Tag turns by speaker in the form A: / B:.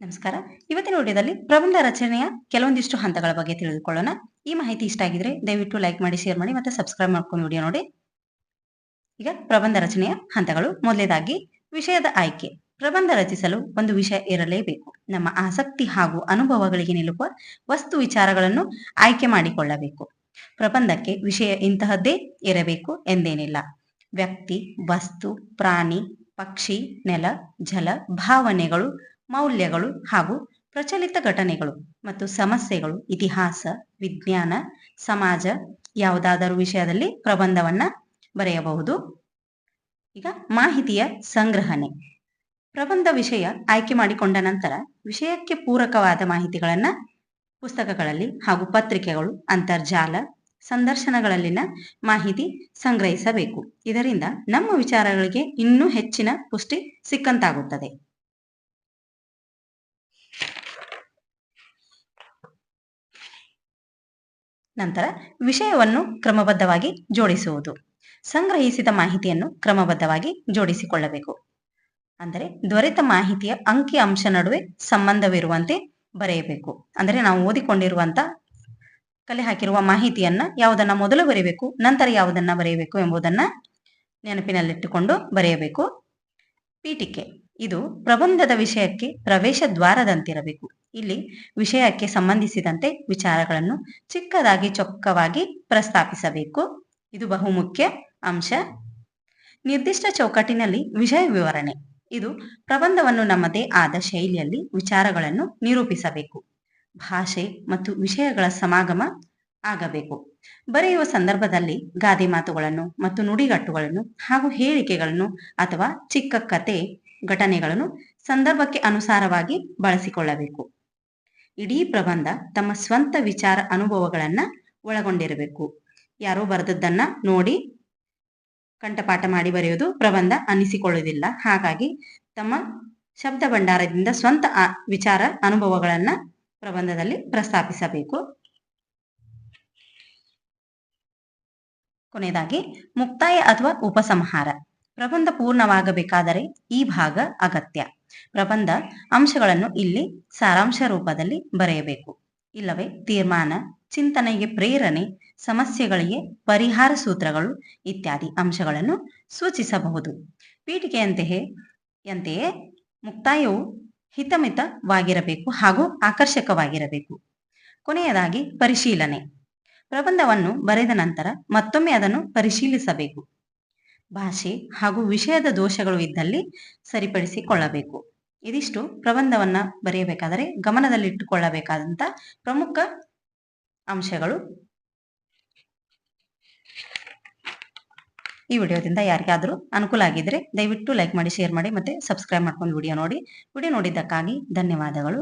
A: ನಮಸ್ಕಾರ. ಇವತ್ತಿನ ವಿಡಿಯೋದಲ್ಲಿ ಪ್ರಬಂಧ ರಚನೆಯ ಕೆಲವೊಂದಿಷ್ಟು ಹಂತಗಳ ಬಗ್ಗೆ ತಿಳಿದುಕೊಳ್ಳೋಣ. ಈ ಮಾಹಿತಿ ಇಷ್ಟ ಆಗಿದ್ರೆ ದಯವಿಟ್ಟು ಲೈಕ್ ಮಾಡಿ ಶೇರ್ ಮಾಡಿ ಮತ್ತೆ ಸಬ್ಸ್ಕ್ರೈಬ್ ಮಾಡ್ಕೊಂಡು ವಿಡಿಯೋ ನೋಡಿ. ಈಗ ಪ್ರಬಂಧ ರಚನೆಯ ಹಂತಗಳು. ಮೊದಲೇದಾಗಿ, ವಿಷಯದ ಆಯ್ಕೆ. ಪ್ರಬಂಧ ರಚಿಸಲು ಒಂದು ವಿಷಯ ಇರಲೇಬೇಕು. ನಮ್ಮ ಆಸಕ್ತಿ ಹಾಗೂ ಅನುಭವಗಳಿಗೆ ನಿಲುಕುವ ವಸ್ತು ವಿಚಾರಗಳನ್ನು ಆಯ್ಕೆ ಮಾಡಿಕೊಳ್ಳಬೇಕು. ಪ್ರಬಂಧಕ್ಕೆ ವಿಷಯ ಇಂತಹದ್ದೇ ಇರಬೇಕು ಎಂದೇನಿಲ್ಲ. ವ್ಯಕ್ತಿ, ವಸ್ತು, ಪ್ರಾಣಿ, ಪಕ್ಷಿ, ನೆಲ, ಜಲ, ಭಾವನೆಗಳು ಮೌಲ್ಯಗಳು ಹಾಗೂ ಪ್ರಚಲಿತ ಘಟನೆಗಳು ಮತ್ತು ಸಮಸ್ಯೆಗಳು, ಇತಿಹಾಸ, ವಿಜ್ಞಾನ, ಸಮಾಜ ಯಾವುದಾದರೂ ವಿಷಯದಲ್ಲಿ ಪ್ರಬಂಧವನ್ನ ಬರೆಯಬಹುದು. ಈಗ ಮಾಹಿತಿಯ ಸಂಗ್ರಹಣೆ. ಪ್ರಬಂಧ ವಿಷಯ ಆಯ್ಕೆ ಮಾಡಿಕೊಂಡ ನಂತರ ವಿಷಯಕ್ಕೆ ಪೂರಕವಾದ ಮಾಹಿತಿಗಳನ್ನ ಪುಸ್ತಕಗಳಲ್ಲಿ ಹಾಗೂ ಪತ್ರಿಕೆಗಳು, ಅಂತರ್ಜಾಲ ಸಂದರ್ಶನಗಳಲ್ಲಿನ ಮಾಹಿತಿ ಸಂಗ್ರಹಿಸಬೇಕು. ಇದರಿಂದ ನಮ್ಮ ವಿಚಾರಗಳಿಗೆ ಇನ್ನೂ ಹೆಚ್ಚಿನ ಪುಷ್ಟಿ ಸಿಕ್ಕಂತಾಗುತ್ತದೆ. ನಂತರ ವಿಷಯವನ್ನು ಕ್ರಮಬದ್ಧವಾಗಿ ಜೋಡಿಸುವುದು. ಸಂಗ್ರಹಿಸಿದ ಮಾಹಿತಿಯನ್ನು ಕ್ರಮಬದ್ಧವಾಗಿ ಜೋಡಿಸಿಕೊಳ್ಳಬೇಕು. ಅಂದರೆ ದೊರೆತ ಮಾಹಿತಿಯ ಅಂಕಿ ಅಂಶ ನಡುವೆ ಸಂಬಂಧವಿರುವಂತೆ ಬರೆಯಬೇಕು. ಅಂದರೆ ನಾವು ಓದಿಕೊಂಡಿರುವಂತ ಕಲೆ ಹಾಕಿರುವ ಮಾಹಿತಿಯನ್ನ ಯಾವುದನ್ನ ಮೊದಲು ಬರೆಯಬೇಕು ನಂತರ ಯಾವುದನ್ನ ಬರೆಯಬೇಕು ಎಂಬುದನ್ನ ನೆನಪಿನಲ್ಲಿಟ್ಟುಕೊಂಡು ಬರೆಯಬೇಕು. ಪೀಠಿಕೆ. ಇದು ಪ್ರಬಂಧದ ವಿಷಯಕ್ಕೆ ಪ್ರವೇಶ ದ್ವಾರದಂತಿರಬೇಕು. ಇಲ್ಲಿ ವಿಷಯಕ್ಕೆ ಸಂಬಂಧಿಸಿದಂತೆ ವಿಚಾರಗಳನ್ನು ಚಿಕ್ಕದಾಗಿ ಚೊಕ್ಕವಾಗಿ ಪ್ರಸ್ತಾಪಿಸಬೇಕು. ಇದು ಬಹುಮುಖ್ಯ ಅಂಶ. ನಿರ್ದಿಷ್ಟ ಚೌಕಟ್ಟಿನಲ್ಲಿ ವಿಷಯ ವಿವರಣೆ. ಇದು ಪ್ರಬಂಧವನ್ನು ನಮ್ಮದೇ ಆದ ಶೈಲಿಯಲ್ಲಿ ವಿಚಾರಗಳನ್ನು ನಿರೂಪಿಸಬೇಕು. ಭಾಷೆ ಮತ್ತು ವಿಷಯಗಳ ಸಮಾಗಮ ಆಗಬೇಕು. ಬರೆಯುವ ಸಂದರ್ಭದಲ್ಲಿ ಗಾದೆ ಮಾತುಗಳನ್ನು ಮತ್ತು ನುಡಿಗಟ್ಟುಗಳನ್ನು ಹಾಗೂ ಹೇಳಿಕೆಗಳನ್ನು ಅಥವಾ ಚಿಕ್ಕ ಕತೆ ಘಟನೆಗಳನ್ನು ಸಂದರ್ಭಕ್ಕೆ ಅನುಸಾರವಾಗಿ ಬಳಸಿಕೊಳ್ಳಬೇಕು. ಇಡೀ ಪ್ರಬಂಧ ತಮ್ಮ ಸ್ವಂತ ವಿಚಾರ ಅನುಭವಗಳನ್ನ ಒಳಗೊಂಡಿರಬೇಕು. ಯಾರೋ ಬರೆದದ್ದನ್ನ ನೋಡಿ ಕಂಠಪಾಠ ಮಾಡಿ ಬರೆಯೋದು ಪ್ರಬಂಧ ಅನ್ನಿಸಿಕೊಳ್ಳುವುದಿಲ್ಲ. ಹಾಗಾಗಿ ತಮ್ಮ ಶಬ್ದ ಭಂಡಾರದಿಂದ ಸ್ವಂತ ವಿಚಾರ ಅನುಭವಗಳನ್ನ ಪ್ರಬಂಧದಲ್ಲಿ ಪ್ರಸ್ತಾಪಿಸಬೇಕು. ಕೊನೆಯದಾಗಿ ಮುಕ್ತಾಯ ಅಥವಾ ಉಪಸಂಹಾರ. ಪ್ರಬಂಧ ಪೂರ್ಣವಾಗಬೇಕಾದರೆ ಈ ಭಾಗ ಅಗತ್ಯ. ಪ್ರಬಂಧ ಅಂಶಗಳನ್ನು ಇಲ್ಲಿ ಸಾರಾಂಶ ರೂಪದಲ್ಲಿ ಬರೆಯಬೇಕು. ಇಲ್ಲವೇ, ತೀರ್ಮಾನ, ಚಿಂತನೆಗೆ ಪ್ರೇರಣೆ, ಸಮಸ್ಯೆಗಳಿಗೆ ಪರಿಹಾರ ಸೂತ್ರಗಳು ಇತ್ಯಾದಿ ಅಂಶಗಳನ್ನು ಸೂಚಿಸಬಹುದು. ಪೀಠಿಕೆಯಂತೆಯೇ, ಯಂತೆಯೇ ಮುಕ್ತಾಯವು ಹಿತಮಿತವಾಗಿರಬೇಕು ಹಾಗೂ ಆಕರ್ಷಕವಾಗಿರಬೇಕು. ಕೊನೆಯದಾಗಿ ಪರಿಶೀಲನೆ. ಪ್ರಬಂಧವನ್ನು ಬರೆದ ನಂತರ ಮತ್ತೊಮ್ಮೆ ಅದನ್ನು ಪರಿಶೀಲಿಸಬೇಕು. ಭಾಷೆ ಹಾಗೂ ವಿಷಯದ ದೋಷಗಳು ಇದ್ದಲ್ಲಿ ಸರಿಪಡಿಸಿಕೊಳ್ಳಬೇಕು. ಇದಿಷ್ಟು ಪ್ರಬಂಧವನ್ನ ಬರೆಯಬೇಕಾದರೆ ಗಮನದಲ್ಲಿಟ್ಟುಕೊಳ್ಳಬೇಕಾದಂಥ ಪ್ರಮುಖ ಅಂಶಗಳು ಈ ವಿಡಿಯೋದಿಂದ ಯಾರಿಗಾದರೂ ಅನುಕೂಲ ಆಗಿದ್ರೆ ದಯವಿಟ್ಟು ಲೈಕ್ ಮಾಡಿ, ಶೇರ್ ಮಾಡಿ ಮತ್ತೆ ಸಬ್ಸ್ಕ್ರೈಬ್ ಮಾಡ್ಕೊಂಡು ವಿಡಿಯೋ ನೋಡಿ. ವಿಡಿಯೋ ನೋಡಿದ್ದಕ್ಕಾಗಿ ಧನ್ಯವಾದಗಳು.